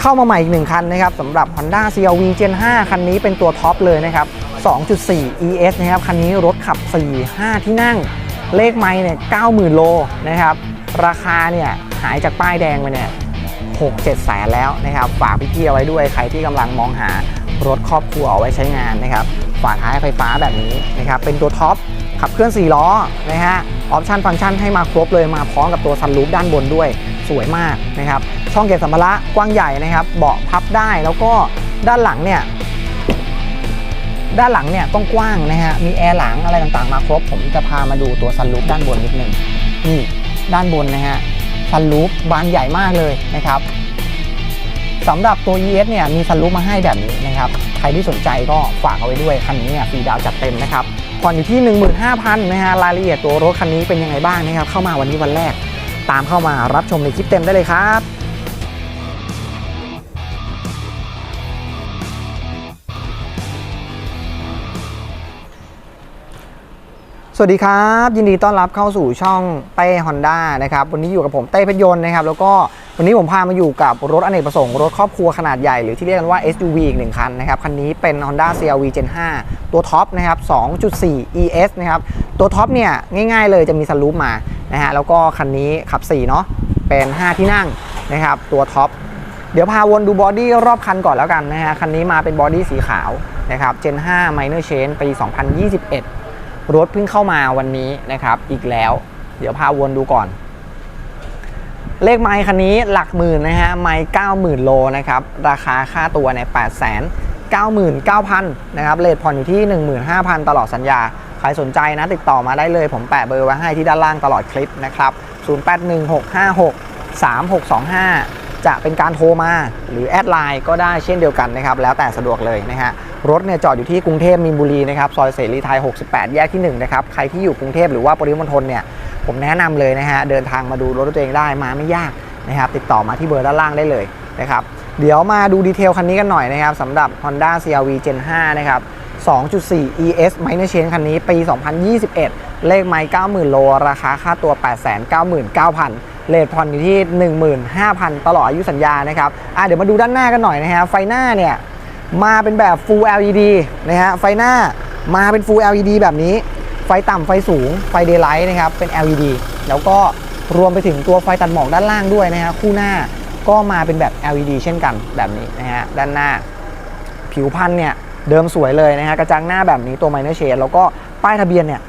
เข้ามาใหม่อีกหนึ่งคันนะครับสำหรับ Honda CR-V Gen 5 คันนี้เป็นตัวท็อปเลยนะครับ 2.4 ES นะครับ คันนี้รถขับ 4 5 ที่นั่ง เลขไม้เนี่ย 90,000 โลนะครับ ราคาเนี่ยหายจากป้ายแดงไปเนี่ย 6 7 แสนแล้วนะครับ ฝากพี่ๆเอาไว้ด้วย ใครที่กำลังมองหารถครอบครัวเอาไว้ใช้งานนะครับ ฝาท้ายไฟฟ้าแบบนี้นะครับ เป็นตัวท็อปขับเคลื่อน 4 ล้อนะฮะ ออปชันฟังก์ชันให้มาครบเลยมาพร้อมกับตัวซันรูฟด้านบนด้วย สวยมากนะครับ ช่องเก็บสัมภาระกว้างใหญ่นะครับ เบาะพับได้แล้วก็ด้านหลังเนี่ยด้านหลังเนี่ยต้องกว้างนะฮะมีแอร์หลังอะไรต่างๆมาครบ ผมจะพามาดูตัวซันรูฟด้านบนนิดนึงนี่ด้านบนนะฮะซันรูฟบานใหญ่มากเลยนะครับสำหรับตัว ES เนี่ยมีซันรูฟมาให้แบบนี้นะครับใครที่สนใจก็ฝากเอาไว้ด้วยคันนี้เนี่ยฟรีดาวจัดเต็มนะครับผ่อนอยู่ที่ 15,000นะฮะรายละเอียดตัวรถคันนี้เป็นยังไงบ้างนะครับเข้ามาวันนี้วันแรก ตามเข้ามารับชมในคลิปเต็มได้เลยครับสวัสดีครับ ยินดีต้อนรับเข้าสู่ช่องเต้ฮอนด้านะครับ วันนี้อยู่กับผมเต้เพชรยนต์นะครับ แล้วก็ วันนี้ผมพามาอยู่กับรถอเนกประสงค์ รถครอบครัวขนาดใหญ่ หรือที่เรียกกันว่า SUV อีกหนึ่งคันนะครับ คันนี้เป็น Honda CR-V Gen 5 ตัวท็อปนะครับ 2.4 ES นะครับ ตัวท็อปเนี่ย ง่ายๆเลยจะมีสลูปมานะฮะแล้วก็คันนี้ขับ 4 เนาะเป็น 5 ที่นั่งนะครับ ตัวท็อปเดี๋ยวพาวนดูบอดี้รอบคันก่อนแล้วกันนะฮะคันนี้มาเป็นบอดี้สีขาวนะครับ Gen 5 Minor Change ปี 2021 รถเพิ่งเข้ามาวันนี้นะครับอีกแล้ว เดี๋ยวพาวนดูก่อน เลขไมค์คันนี้หลักหมื่นนะฮะไมค์เก้าหมื่นโลนะครับราคาค่าตัวในแปดแสนเก้าหมื่นเก้าพันนะครับเลทผ่อนอยู่ที่15,000ตลอดสัญญา ใครสนใจนะติดต่อมาได้เลย ผมแปะเบอร์ไว้ให้ที่ด้านล่างตลอดคลิปนะครับ081656 3625จะเป็นการโทรมาหรือแอดไลน์ก็ได้เช่นเดียวกันนะครับ แล้วแต่สะดวกเลยนะฮะรถเนี่ยจอดอยู่ที่กรุงเทพมีนบุรีนะครับซอยเสรีไทย 68 แยกที่1นะครับใครที่อยู่กรุงเทพหรือว่าปริมณฑลเนี่ย ผมแนะนำเลยนะฮะเดินทางมาดูรถตัวเองได้มาไม่ยากนะครับติดต่อมาที่เบอร์ด้านล่างได้เลยนะครับเดี๋ยวมาดูดีเทลคันนี้กันหน่อยนะครับสำหรับ Honda CR-V Gen 5 นะครับ 2.4 ES Minor Change คันนี้ปี 2021 เลขไมล์90,000 โล ราคาค่าตัว 899,000 เลทผ่อนอยู่ที่ 15,000 ตลอดอายุสัญญานะครับอะเดี๋ยวมาดูด้านหน้ากันหน่อยนะฮะไฟหน้าเนี่ยมาเป็นแบบ Full LED นะฮะไฟหน้ามาเป็น Full LED แบบนี้ ไฟต่ำไฟสูงไฟ Daylight นะครับเป็น LED แล้วก็รวมไปถึงตัวไฟตัดหมอกด้านล่างด้วยนะฮะคู่หน้าก็มาเป็นแบบ LED เช่นกันแบบนี้นะฮะด้านหน้า ผิวพันธุ์เนี่ยเดิมสวยเลยนะฮะกระจังหน้าแบบนี้ตัว Minor Shade แล้วก็ป้ายทะเบียนเนี่ย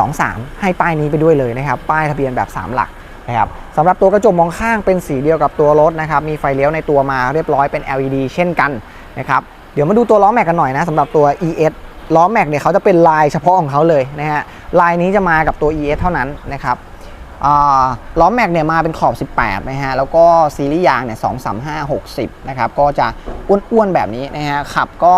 823 ให้ป้ายนี้ไปด้วยเลยนะครับ ป้ายทะเบียนแบบ 3 หลักนะครับสำหรับตัวกระจกมองข้างเป็นสีเดียวกับตัวรถนะครับ มีไฟเลี้ยวในตัวมาเรียบร้อยเป็น LED เช่นกันนะครับ เดี๋ยวมาดูตัวล้อแม็กกันหน่อยนะสำหรับตัว ES ล้อแม็กเนี่ยเขาจะเป็นลายเฉพาะของเขาเลยนะฮะลายนี้จะมากับตัว ES เท่านั้นนะครับล้อแม็กเนี่ยมาเป็นขอบ 18 นะฮะ แล้วก็ซีรีส์ยางเนี่ย 235 60 นะครับ ก็จะอ้วนๆ แบบนี้นะฮะ ขับก็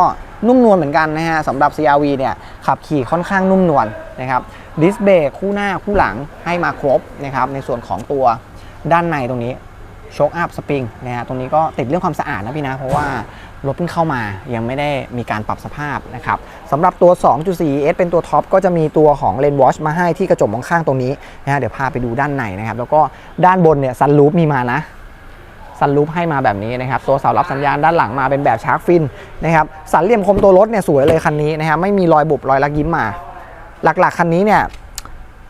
นุ่มนวลเหมือนกันนะฮะสำหรับ CRV เนี่ยขับขี่ค่อนข้างนุ่มนวลนะครับดิสเบรกคู่หน้าคู่หลังให้มาครบนะครับ ในส่วนของตัวด้านในตรงนี้โชคอัพสปริงนะฮะ ตรงนี้ก็ติดเรื่องความสะอาดนะพี่นะ เพราะว่า รถเพิ่งเข้ามายังไม่ได้มีการปรับสภาพนะครับสำหรับตัว 2.4 S เป็นตัวท็อปก็จะมีตัวของเลนวอชมาให้ที่กระจกมองข้างตรงนี้นะฮะเดี๋ยวพาไปดูด้านในนะครับ แล้วก็ด้านบนเนี่ยซันรูฟมีมานะซันรูฟให้มาแบบนี้นะครับ ตัวเสารับสัญญาณด้านหลังมาเป็นแบบชาร์กฟินนะครับสันเหลี่ยมคมตัวรถเนี่ยสวยเลยคันนี้นะครับไม่มีรอยบุบรอยลักยิ้มมา หลักๆคันนี้เนี่ย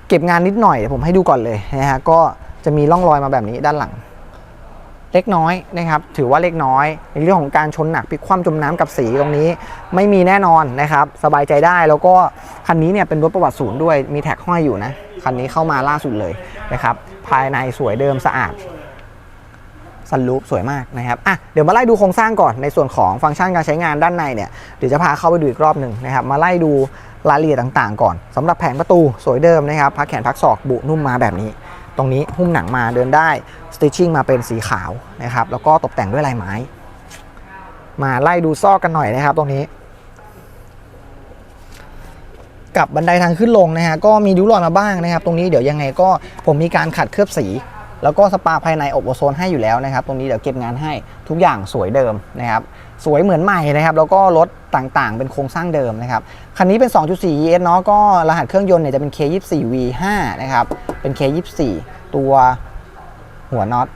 เก็บงานนิดหน่อยเดี๋ยวผมให้ดูก่อนเลยนะฮะก็จะมีร่องรอยมาแบบนี้ด้านหลัง เล็กน้อยนะครับถือว่าเล็กน้อย ในเรื่องของการชนหนักพลิกคว่ำจมน้ำกับสีตรงนี้ ไม่มีแน่นอนนะครับสบายใจได้แล้วก็คันนี้เนี่ยเป็นรถประวัติศูนย์ด้วยมีแท็กห้อยอยู่นะคันนี้เข้ามาล่าสุดเลยนะครับภายในสวยเดิมสะอาดซันรูปสวยมากนะครับอะเดี๋ยวมาไล่ดูโครงสร้างก่อนในส่วนของฟังก์ชันการใช้งานด้านในเนี่ยเดี๋ยวจะพาเข้าไปดูอีกรอบหนึ่งนะครับมาไล่ดูรายละเอียดต่างๆ ก่อนสำหรับแผงประตูสวยเดิมนะครับพักแขนพักศอกบุนุ่มมาแบบนี้ ตรงนี้หุ้มหนังมาเดินได้สติชชิ่งมาเป็นสีขาวนะครับ แล้วก็ตกแต่งด้วยลายไม้ มาไล่ดูซอกกันหน่อยนะครับ ตรงนี้ กับบันไดทางขึ้นลงนะฮะก็มีริ้วรอยมาบ้างนะครับ ตรงนี้เดี๋ยวยังไงก็ผมมีการขัดเคลือบสี แล้วก็สปาภายในอบโอโซนให้อยู่แล้วนะครับ ตรงนี้เดี๋ยวเก็บงานให้ทุกอย่างสวยเดิมนะครับสวยเหมือนใหม่นะครับ แล้วก็รถต่างๆ เป็นโครงสร้างเดิมนะครับ คันนี้เป็น 2.4 ES เนาะก็รหัสเครื่องยนต์เนี่ยจะเป็น K24 V5 นะครับ เป็น K24 ตัวหัวน็อต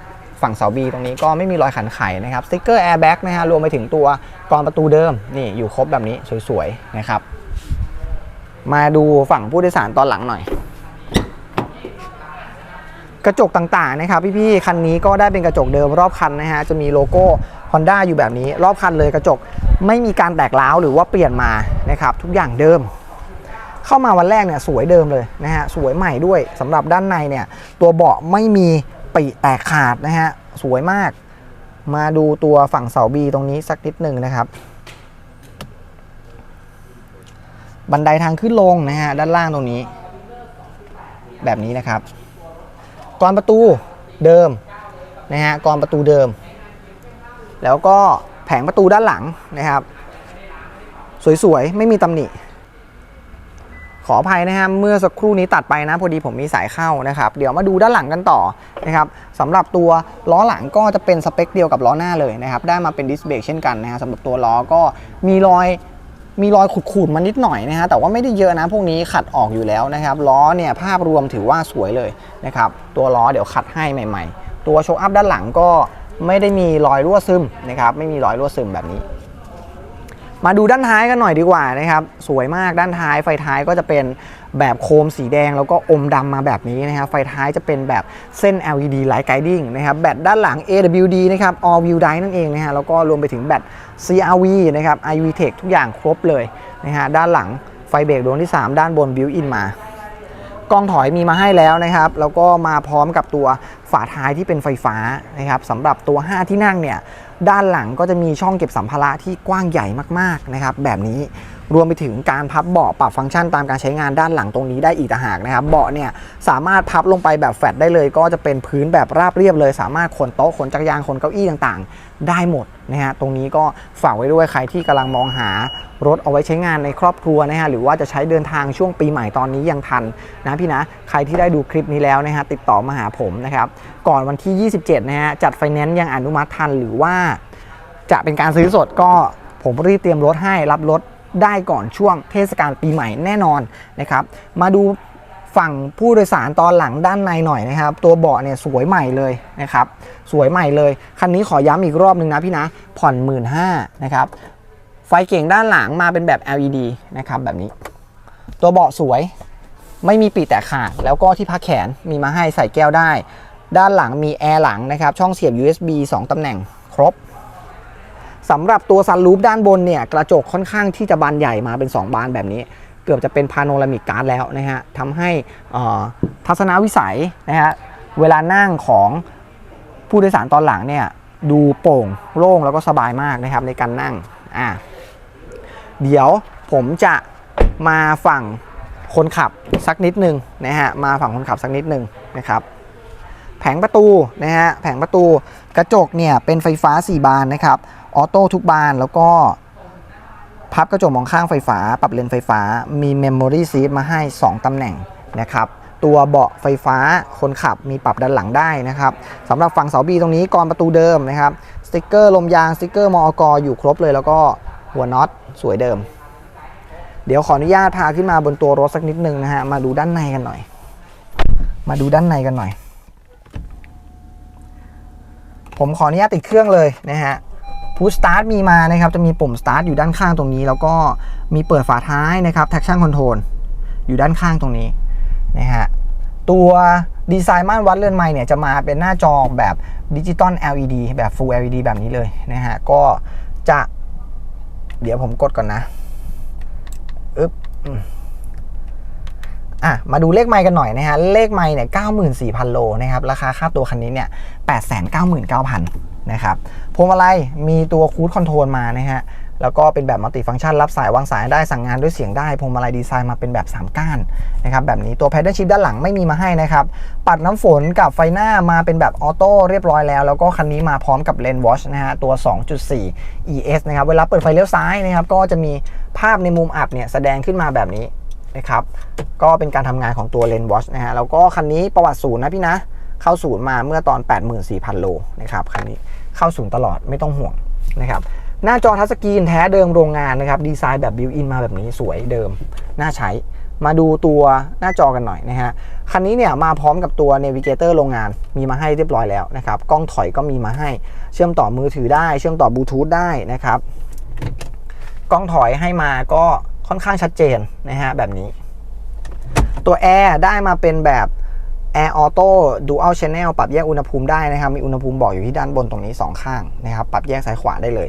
ฝั่งเสาบีตรงนี้ก็ไม่มีรอยขันไขนะครับสติ๊กเกอร์แอร์แบ็กนะฮะรวมไปถึงตัวกรอนประตูเดิมนี่อยู่ครบแบบนี้สวยๆนะครับ มาดูฝั่งผู้โดยสารตอนหลังหน่อย กระจกต่างๆนะครับพี่ๆคันนี้ก็ได้เป็นกระจกเดิมรอบคันนะฮะจะมีโลโก้ Honda อยู่แบบนี้ รอบคันเลยกระจกไม่มีการแตกร้าวหรือว่าเปลี่ยนมานะครับทุกอย่างเดิม เข้ามาวันแรกเนี่ยสวยเดิมเลยนะฮะสวยใหม่ด้วยสำหรับด้านในเนี่ยตัวเบาะไม่มีปริแตกขาดนะฮะสวยมาก มาดูตัวฝั่งเสาบีตรงนี้สักนิดหนึ่งนะครับบันไดทางขึ้นลงนะฮะด้านล่างตรงนี้ แบบนี้นะครับ กรอนประตูเดิมนะฮะกรอนประตูเดิม แล้วก็แผงประตูด้านหลังนะครับ สวยๆ ไม่มีตำหนิ ขออภัยนะฮะเมื่อสักครู่นี้ตัดไปนะพอดีผมมีสายเข้านะครับ เดี๋ยวมาดูด้านหลังกันต่อนะครับสำหรับตัวล้อหลังก็จะเป็นสเปคเดียวกับล้อหน้าเลยนะครับ ได้มาเป็นดิสเบรกเช่นกันนะฮะสำหรับตัวล้อก็มีรอย มีรอยขูดๆมานิดหน่อยนะฮะแต่ว่าไม่ได้เยอะนะพวกนี้ขัดออกอยู่แล้วนะครับล้อเนี่ยภาพรวมถือว่าสวยเลยนะครับตัวล้อเดี๋ยวขัดให้ใหม่ ๆ ตัวโชว์อัพด้านหลังก็ไม่ได้มีรอยรั่วซึมนะครับไม่มีรอยรั่วซึมแบบนี้ มาดูด้านท้ายกันหน่อยดีกว่านะครับ สวยมากด้านท้ายไฟท้ายก็จะเป็นแบบโคมสีแดงแล้วก็อมดำมาแบบนี้นะครับไฟท้ายจะเป็นแบบเส้น LED Light Guiding นะครับแบตด้านหลัง AWD นะครับ All Wheel Drive นั่นเองนะฮะแล้วก็รวมไปถึงแบต CRV นะครับ iV Tech ทุกอย่างครบเลยนะฮะด้านหลังไฟเบรกดวงที่ 3 ด้านบน Built in มากล้องถอยมีมาให้แล้วนะครับ แล้วก็มาพร้อมกับตัวฝาท้ายที่เป็นไฟฟ้านะครับสำหรับตัว 5 ที่นั่งเนี่ยด้านหลังก็จะมีช่องเก็บสัมภาระที่กว้างใหญ่มากๆนะครับแบบนี้รวมไปถึงการพับเบาะปรับฟังก์ชันตามการใช้งานด้านหลังตรงนี้ได้อีกต่างหากนะครับ เบาะเนี่ยสามารถพับลงไปแบบแฟลตได้เลย ก็จะเป็นพื้นแบบราบเรียบเลย สามารถขนโต๊ะขนจักรยานขนเก้าอี้ต่างๆ ได้หมดนะฮะตรงนี้ก็ฝากไว้ด้วยใครที่กำลังมองหารถเอาไว้ใช้งานในครอบครัวนะฮะหรือว่าจะใช้เดินทางช่วงปีใหม่ตอนนี้ยังทันนะพี่นะใครที่ได้ดูคลิปนี้แล้วนะฮะติดต่อมาหาผมนะครับก่อนวันที่ 27นะฮะจัดไฟแนนซ์ยังอนุมัติทันหรือว่า จะเป็นการซื้อสดก็ผมรีบเตรียมรถให้รับรถได้ก่อนช่วงเทศกาลปีใหม่แน่นอนนะครับ มาดูฝั่งผู้โดยสารตอนหลังด้านในหน่อยนะครับ ตัวเบาะเนี่ยสวยใหม่เลยนะครับ สวยใหม่เลย คันนี้ขอย้ำอีกรอบหนึ่งนะพี่นะ ผ่อน 1 5ื่นนะครับ ไฟเก่งด้านหลังมาเป็นแบบ LED นะครับแบบนี้ ตัวเบาะสวยไม่มีปีแตกขาด แล้วก็ที่พักแขนมีมาให้ใส่แก้วได้ ด้านหลังมีแอร์หลังนะครับ ช่องเสียบ USB 2 ตำแหน่งครบ สำหรับตัวซันรูฟด้านบนเนี่ยกระจกค่อนข้างที่จะบานใหญ่มาเป็น 2 บานแบบนี้ เกือบจะเป็นพาโนรามิกการ์ดแล้วนะฮะทำให้ทัศนวิสัยนะฮะเวลานั่งของผู้โดยสารตอนหลังเนี่ยดูโปร่งโล่งแล้วก็สบายมากนะครับในการนั่งอ่าเดี๋ยวผมจะมาฝั่งคนขับสักนิดหนึ่งนะฮะมาฝั่งคนขับสักนิดหนึ่งนะครับแผงประตูนะฮะแผงประตูกระจกเนี่ยเป็นไฟฟ้า 4 บานนะครับ ออโต้ทุกบานแล้วก็พับกระจกมองข้างไฟฟ้า ปรับเลนไฟฟ้า มีเมมโมรี่ซีทมาให้ 2 ตำแหน่งนะครับตัวเบาะไฟฟ้าคนขับมีปรับด้านหลังได้นะครับสำหรับฝั่งเสาบีตรงนี้กรอนประตูเดิมนะครับสติกเกอร์ลมยางสติกเกอร์มอกอยู่ครบเลย แล้วก็หัวน็อตสวยเดิม เดี๋ยวขออนุญาตพาขึ้นมาบนตัวรถสักนิดนึงนะฮะมาดูด้านในกันหน่อย มาดูด้านในกันหน่อย ผมขออนุญาตติดเครื่องเลยนะฮะ พูสตาร์ทมีมานะครับจะมีปุ่มสตาร์ทอยู่ด้านข้างตรงนี้ แล้วก็มีเปิดฝาท้ายนะครับ traction control อยู่ด้านข้างตรงนี้นะฮะตัวดีไซน์ม่านวัดเลื่อนไม้เนี่ยจะมาเป็นหน้าจอแบบดิจิตอล LED แบบ Full LED แบบนี้เลยนะฮะก็จะเดี๋ยวผมกดก่อนนะอึ๊บอืมอะมาดูเลขไมล์กันหน่อยนะฮะเลขไมล์เนี่ย94,000โลนะครับราคาค่าตัวคันนี้เนี่ย899,000น นะครับพวงมาลัยมีตัวคูดคอนโทรลมานะฮะแล้วก็เป็นแบบมัลติฟังก์ชันรับสายวางสายได้สั่งงานด้วยเสียงได้พวงมาลัยดีไซน์มาเป็นแบบ 3 ก้านนะครับแบบนี้ตัวแพดเดิลชิพด้านหลังไม่มีมาให้นะครับ ปัดน้ำฝนกับไฟหน้ามาเป็นแบบออโต้เรียบร้อยแล้ว แล้วก็คันนี้มาพร้อมกับเลนวอชนะฮะตัว 2.4 ES นะครับเวลาเปิดไฟเลี้ยวซ้ายนะครับก็จะมีภาพในมุมอับเนี่ยแสดงขึ้นมาแบบนี้นะครับก็เป็นการทำงานของตัวเลนวอชนะฮะแล้วก็คันนี้ประวัติศูนย์นะพี่นะเข้าศูนย์มาเมื่อตอน 84,000 โลนะครับคันนี้ เข้าศูนย์ตลอดไม่ต้องห่วงนะครับหน้าจอทัชสกรีนแท้เดิมโรงงานนะครับดีไซน์แบบบิวอินมาแบบนี้สวยเดิม น่าใช้มาดูตัวหน้าจอกันหน่อยนะฮะ คันนี้เนี่ยมาพร้อมกับตัว Navigator โรงงานมีมาให้เรียบร้อยแล้วนะครับ กล้องถอยก็มีมาให้ เชื่อมต่อมือถือได้ เชื่อมต่อบลูทูธได้นะครับ กล้องถอยให้มาก็ค่อนข้างชัดเจนนะฮะแบบนี้ ตัวแอร์ได้มาเป็นแบบ Air Auto Dual Channel ปรับแยกอุณหภูมิได้นะครับ มีอุณหภูมิบอกอยู่ที่ด้านบนตรงนี้ 2 ข้างนะครับ ปรับแยกซ้ายขวาได้เลย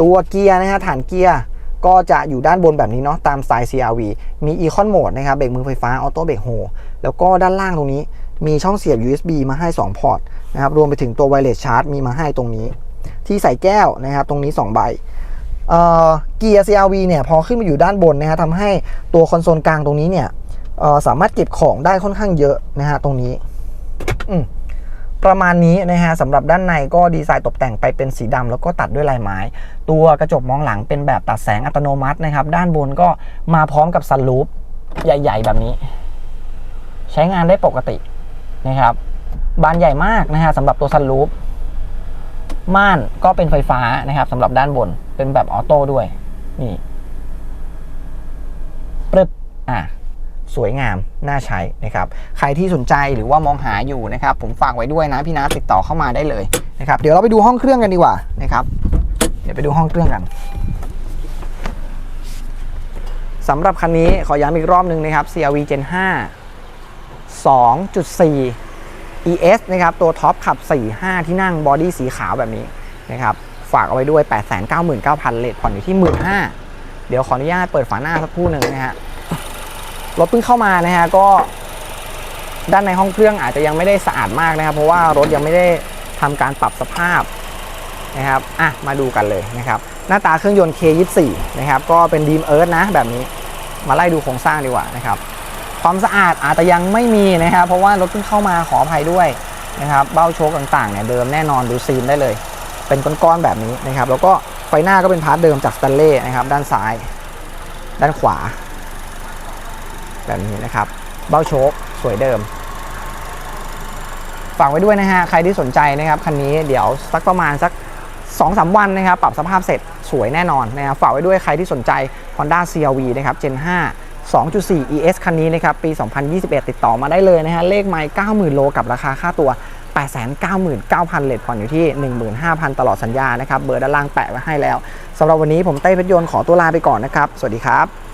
ตัวเกียร์นะฮะฐานเกียร์ก็จะอยู่ด้านบนแบบนี้เนาะตามสไตล์ CRV มี Econ Mode นะครับเบรกมือไฟฟ้า Auto Brake Hold แล้วก็ด้านล่างตรงนี้มีช่องเสียบ USB มาให้ 2 พอร์ตนะครับรวมไปถึงตัว Wireless Charge มีมาให้ตรงนี้ ที่ใส่แก้วนะครับตรงนี้ 2 ใบเกียร์ CRV เนี่ยพอขึ้นมาอยู่ด้านบนนะฮะทำให้ตัวคอนโซลกลางตรงนี้เนี่ย สามารถเก็บของได้ค่อนข้างเยอะนะฮะตรงนี้ประมาณนี้นะฮะสำหรับด้านในก็ดีไซน์ตกแต่งไปเป็นสีดำแล้วก็ตัดด้วยลายไม้ ตัวกระจกมองหลังเป็นแบบตัดแสงอัตโนมัตินะครับ ด้านบนก็มาพร้อมกับซันรูฟใหญ่ ๆ แบบนี้ ใช้งานได้ปกตินะครับ บานใหญ่มากนะฮะสำหรับตัวซันรูฟม่านก็เป็นไฟฟ้านะครับสำหรับด้านบนเป็นแบบออโต้ด้วย นี่ปึ๊บอะ สวยงามน่าใช้นะครับ ใครที่สนใจหรือว่ามองหาอยู่นะครับ ผมฝากไว้ด้วยนะพี่นัทติดต่อเข้ามาได้เลยนะครับเดี๋ยวเราไปดูห้องเครื่องกันดีกว่านะครับ เดี๋ยวไปดูห้องเครื่องกันสำหรับคันนี้ขอย้ำอีกรอบหนึงนะครับ CRV Gen 5 2.4 ES นะครับ ตัวท็อปขับ 4 5 ที่นั่งบอดี้สีขาวแบบนี้นะครับ ฝากเอาไว้ด้วย 899,000เลทผ่อนอยู่ที่ 15,000เดี๋ยวขออนุญาตเปิดฝาหน้าสักครู่หนึ่งนะฮะ รถเพิ่งเข้ามานะฮะก็ด้านในห้องเครื่องอาจจะยังไม่ได้สะอาดมากนะครับ เพราะว่ารถยังไม่ได้ทำการปรับสภาพนะครับอะมาดูกันเลยนะครับหน้าตาเครื่องยนต์ K24 นะครับก็เป็นดีมเอิร์ธนะแบบนี้มาไล่ดูโครงสร้างดีกว่านะครับความสะอาดอาจจะยังไม่มีนะครับ เพราะว่ารถเพิ่งเข้ามาขออภัยด้วยนะครับเบ้าโชคต่างๆเนี่ยเดิมแน่นอนดูซีนได้เลย เป็นก้อนๆแบบนี้นะครับแล้วก็ไฟหน้าก็เป็นพาร์ทเดิมจากสแตนเล่นะครับด้านซ้าย ด้านขวา แบบนี้นะครับ เบ้าโชคสวยเดิมฝากไว้ด้วยนะฮะ ใครที่สนใจนะครับคันนี้เดี๋ยวสักประมาณสัก2-3วันนะครับ ปรับสภาพเสร็จสวยแน่นอนนะครับฝากไว้ด้วยใครที่สนใจ Honda CRV นะครับ Gen 5 2.4 ES คันนี้นะครับ ปี 2021 ติดต่อมาได้เลยนะฮะ เลขไมล์90,000 โลกับราคาค่าตัว 899,000 เลทผ่อนอยู่ที่ 15,000 ตลอดสัญญานะครับ เบอร์ด้านล่างแปะไว้ให้แล้วสำหรับวันนี้ผมเต้เพชรยนต์ขอตัวลาไปก่อนนะครับ สวัสดีครับ